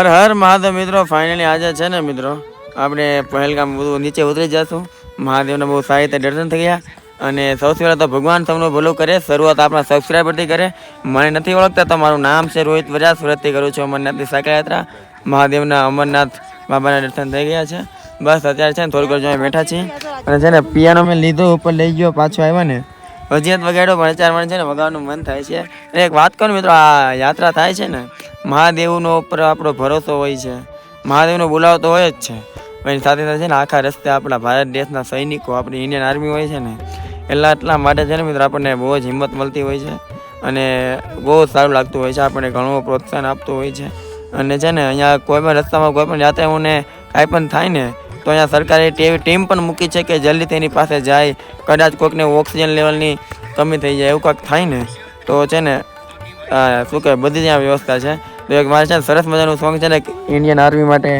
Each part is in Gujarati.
હર હર મહાદેવ મિત્રો ફાઇનલી આજે છે ને મિત્રો, આપણે પહેલગામ બધું નીચે ઉતરી જશું મહાદેવના બહુ સારી રીતે દર્શન થઈ ગયા. અને સૌથી પહેલાં તો ભગવાન તમને ભલું કરે, શરૂઆત આપણા સબસ્ક્રાઈબરથી કરે. મને નથી ઓળખતા, તો મારું નામ છે રોહિત વજા, સુરતથી કરું છું અમરનાથની સાયકલ યાત્રા મહાદેવના અમરનાથ બાબાના દર્શન થઈ ગયા છે. બસ, અત્યારે છે ને થોડીક વાર બેઠા છીએ. અને છે ને પિયાનો મેં લીધો, ઉપર લઈ ગયો, પાછો આવ્યો ને. હજી વગાડ્યો, પણ ચાર મને છે ને વગાડવાનું મન થાય છે. અને એક વાત કરું મિત્રો, આ યાત્રા થાય છે ને મહાદેવનો ઉપર આપણો ભરોસો હોય છે. મહાદેવનો બોલાવ તો હોય જ છે. એની સાથે સાથે છે ને આખા રસ્તે આપણા ભારત દેશના સૈનિકો, આપણી ઇન્ડિયન આર્મી હોય છે ને એટલા એટલા માટે છે ને મિત્રો આપણને બહુ જ હિંમત મળતી હોય છે. અને બહુ સારું લાગતું હોય છે, આપણને ઘણું પ્રોત્સાહન આપતું હોય છે. અને છે ને અહીંયા કોઈ પણ રસ્તામાં કોઈ પણ યાત્રાઓને કાંઈ પણ થાય ને, તો અહીંયા સરકારે એવી ટીમ પણ મૂકી છે કે જલ્દી તેની પાસે જાય. કદાચ કોઈકને ઓક્સિજન લેવલની કમી થઈ જાય, એવું કાંઈક થાય ને, તો છે ને શું કહેવાય, બધી ત્યાં વ્યવસ્થા છે. તો એક મારે છે ને સરસ મજાનું સોંગ છે ને ઇન્ડિયન આર્મી માટે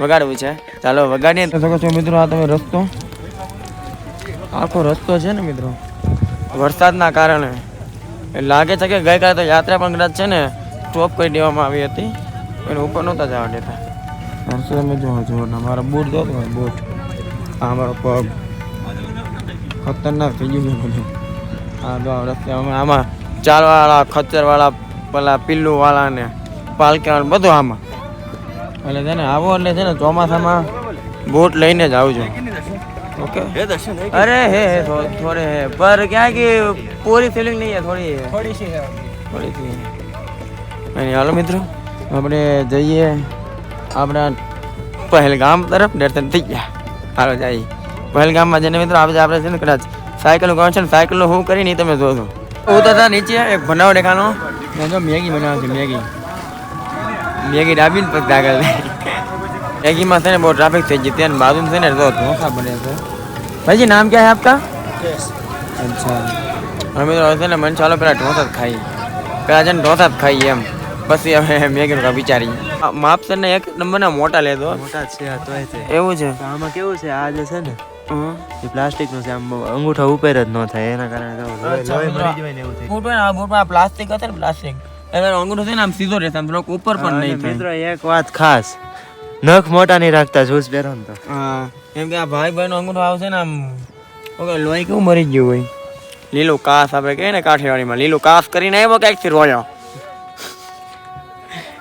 વગાડવું છે. ચાલો વગાડીએ તો શકો છો મિત્રો આ તમે રસ્તો. આખો રસ્તો છે ને મિત્રો. વરસાદના કારણે. લાગે છે કે ગઈકાલે તો યાત્રા પણ કદાચ છે ને સ્ટોપ કરી દેવામાં આવી હતી. એને ઉપર નહોતા જવા દેતા. હર્ષો તમે જો જો મારા બૂટ જો બૂટ. આ મારો પગ. ખતરનાક થઈ ગયું બધું. આ રસ્તે અમે આમાં ચાલવાળા ખચ્ચરવાળા પેલા પિલ્લુવાળા ને પાલકા બધું આમાં. એટલે છે ને આવો એટલે છે ને ચોમાસામાં બોટ લઈને જ આવજો. ઓકે? અરે હે હે થોડે હે. પર ક્યાં કે પૂરી ફિલિંગ નહીં હે. થોડી થોડી છે થોડી સી અને હાલો મિત્રો આપણે જઈએ આપણા પહેલગામ તરફ. દર્શન થઈ ગયા. હાલો જઈએ. પહેલગામમાં જઈને મિત્રો આપણે આપણે છે ને કદાચ સાયકલ કોણ છે ને સાયકલ હું કરી નહીં તમે જોશો. ઉતરતા નીચે એક ભનાવ દેખાનો મેં જો મેગી બનાવે છે મેગી. બેગી ડાબીને પછી આગળ બેગીમાં છે ને બહુ ટ્રાફિક થઈ ગઈ ત્યાં બાજુ છે ને તો ધોખા પડે છે ભાઈજી નામ ક્યાં હે આપકા અચ્છા અમે તો છે ને મને ચાલો પેલા ઢોસા જ ખાઈ પેલા જઈને ઢોસા જ ખાઈએ એમ પછી અમે મેગી કા વિચારી માપ સર ને એક નંબરના મોટા લેતો મોટા છે તો એવું છે આમાં કેવું છે આ જે છે ને એ પ્લાસ્ટિક નું છે આમ અંગૂઠા ઉપર જ ન થાય એના કારણે તો લોહી મરી જાય ને એવું થાય બૂટમાં બૂટમાં પ્લાસ્ટિક હતો ને પ્લાસ્ટિક એટલે અંગૂઠો છે ને આમ સીધો રહેશે આમ થોડોક ઉપર પણ નહીં થાય. મિત્રો એક વાત ખાસ. નખ મોટા નહીં રાખતા શૂઝ પહેરો તો. હા કેમ કે આ ભાઈ ભાઈ નો અંગૂઠો આવશે ને આમ ઓકે લોહી કેવું મરી ગયું હોય? લીલો કાસ આપણે કહીએ ને કાઠિયાવાડીમાં લીલું કાસ કરીને આવ્યો ક્યાંકથી રોયો?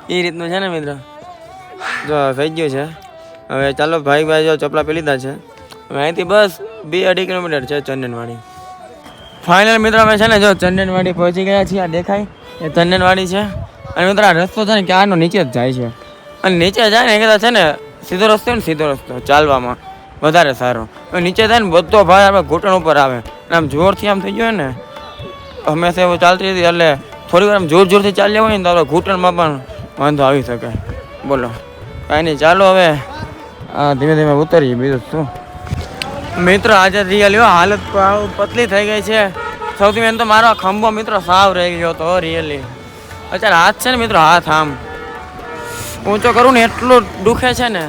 એ રીતનું છે ને મિત્ર? જો થઈ ગયું છે. હવે ચાલો ભાઈ ભાઈ જો ચપલા પી લીધા છે. હવે અહીંથી બસ બે અઢી કિલોમીટર છે ચંદનવાડી. ફાઇનલ મિત્રો, અમે છે ને જો ચંદનવાડી પહોંચી ગયા છીએ, આ દેખાય. એ ચંદનવાડી છે. અને મિત્રો, આ રસ્તો છે ને ક્યારનો, નીચે જ જાય છે. અને નીચે જાય ને, એ છે ને, સીધો રસ્તો ને સીધો રસ્તો, ચાલવામાં વધારે સારો. નીચે જાય ને, બધો ભાર આપણે ઘૂંટણ ઉપર આવે. અને આમ જોરથી આમ થઈ ગયો ને, હંમેશા એવું ચાલતી હતી, એટલે થોડી વાર આમ જોર જોરથી ચાલ્યા હોય ને, તો આપણે ઘૂંટણમાં પણ વાંધો આવી શકે. બોલો. કાંઈ નહીં, ચાલો હવે હા ધીમે ધીમે ઉતરીએ, બીજું શું? મિત્રો આજે રિયલી હાલત પતલી થઈ ગઈ છે. સૌથી મેન તો મારો ખંભો મિત્રો સાવ રહી ગયો હતો રિયલી અત્યારે હાથ છે ને મિત્રો, હાથ આમ. ઊંચો કરું ને એટલું દુખે છે ને.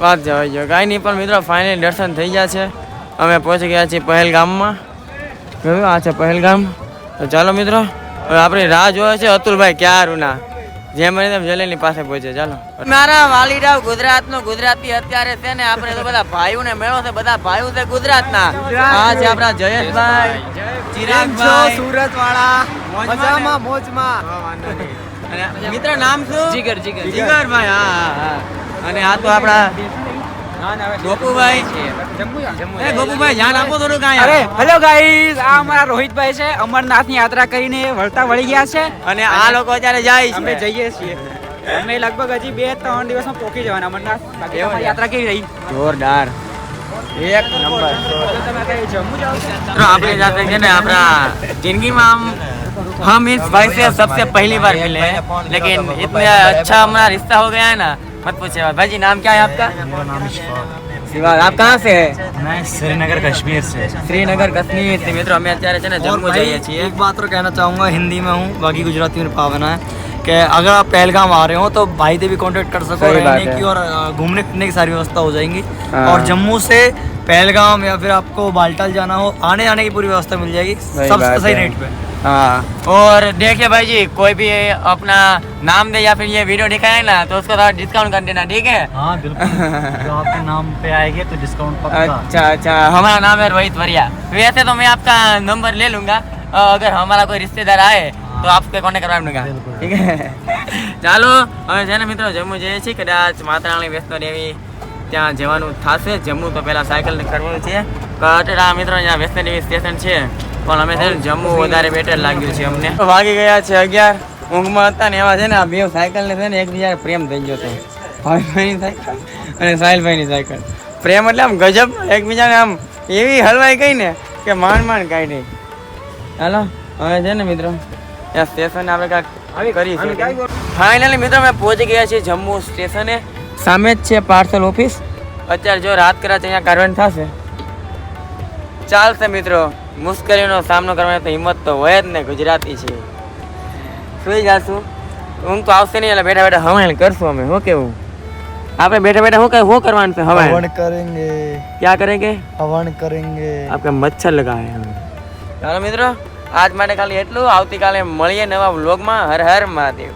વાત જવાઈ ગયો કાંઈ નહીં, પણ મિત્રો ફાઇનલી દર્શન થઈ ગયા છે. અમે પહોંચી ગયા છીએ પહેલગામમાં. કયું આ છે પહેલગામ. તો ચાલો મિત્રો, હવે આપણી રાહ જોવે છે અતુલભાઈ ક્યારું ના જેમ બને તેમ જલેની પાસે પહોંચે ચાલો. મારા વાલીરાવ ગુજરાતનો ગુજરાતી અત્યારે છે ને આપણે તો બધા ભાઈઓને મેળો છે બધા ભાઈઓ છે ગુજરાતના. આ છે આપણા જયેશભાઈ ચિરાગભાઈ. સુરત વાળા મજામાં મોજમાં અને મિત્ર નામ શું? જીગર જીગર. જીગરભાઈ હા હા હા. અને આ તો આપણા હેલો ગાઈઝ આ અમારા રોહિતભાઈ છે અમરનાથની યાત્રા કરીને વળતા વળી ગયા છે અને આ લોકો અત્યારે જાય અમે છે જઈએ છીએ અમે લગભગ હજી બે ત્રણ દિવસમાં પહોંચી જવાના અમરનાથ બાકી તમારી યાત્રા કેવી રહી જોરદાર એક નંબર તો તમે કઈ જમ્મુ જાઓ છો तो आपने जाते हैं ना अपना जिंदगी में हम हम इस भाई से सबसे पहली बार मिले हैं लेकिन इतने अच्छा हमारा रिश्ता हो गया है ना मत पूछिए भाई जी नाम क्या है आपका मेरा नाम शिवा आप कहाँ से है मैं श्रीनगर कश्मीर से श्रीनगर कश्मीर से મિત્રો અમે અત્યારે છે ને જમ્મુ જઈએ છીએ एक बात और कहना चाहूँगा हिंदी में हूँ बाकी गुजराती में पावना है कि अगर आप पहलगाम आ रहे हो तो भाई से भी कांटेक्ट कर सको सही बात रहने है। की और अ, घूमने फिरने की सारी व्यवस्था हो जाएंगी हाँ। और जम्मू से पहलगाम या फिर आपको बालटाल जाना हो आने जाने की पूरी व्यवस्था मिल जाएगी सही सब बात सही है। रेट पे हाँ और देखिए भाई जी कोई भी अपना नाम दे या फिर ये वीडियो दिखाए ना तो उसको थोड़ा डिस्काउंट कर देना ठीक है हाँ बिल्कुल जो आपके नाम पे आएंगे तो डिस्काउंट अच्छा अच्छा हमारा नाम है रोहित वरिया वैसे तो मैं आपका नंबर ले लूंगा अ, अगर हमारा कोई रिश्तेदार आए तो आपसे કોન્ટેક્ટ કરવા દૂંગા ઠીક હે ચાલો હવે છે ને મિત્રો જમ્મુ જઈએ છીએ કદાચ માતારાણી વૈષ્ણો દેવી ત્યાં જવાનું થશે જમ્મુ તો પહેલા સાયકલ ને કરવાનું છે કટરા મિત્રો અહીંયા વૈષ્ણો દેવી સ્ટેશન છે પણ અમે છે ને જમવું વધારે બેટર લાગ્યું છે અમને. વાગી ગયા છે અગિયાર. ઊંઘમાં હતા ને એવા છે ને આ બે સાયકલ ને છે ને એકબીજા પ્રેમ થઈ ગયો છે ભાઈભાઈની સાયકલ અને સાહિલભાઈની સાયકલ. પ્રેમ એટલે આમ ગજબ એકબીજાને આમ એવી હલવાઈ ગઈ ને કે માંડ માંડ કાઢી હાલો હવે છે ને મિત્રો ત્યાં સ્ટેશન આપણે કાંઈક કરી ફાઇનલી મિત્રો અમે પહોંચી ગયા છીએ જમ્મુ સ્ટેશને સામે જ છે પાર્સલ ઓફિસ અત્યારે જો રાત કદાચ અહીંયા કારવાન થશે. ચાલશે મિત્રો. મુશ્કેલીનો સામનો કરવાની તો હિંમત તો હોય જ ને ગુજરાતી છે. સુઈ જાશું. ઊંઘ તો આવશે નહીં એટલે બેઠા બેઠા હમણાં કરશું અમે. શું કેવું? આપણે બેઠા બેઠા શું કઈ શું કરવાનું છે હમણાં હવન કરેંગે. ક્યાં કરેંગે? હવન કરેંગે. આપણે મચ્છર લગાવે ચાલો મિત્રો આજ માટે ખાલી એટલું. આવતીકાલે મળીએ નવા વ્લોગમાં. હર હર મહાદેવ.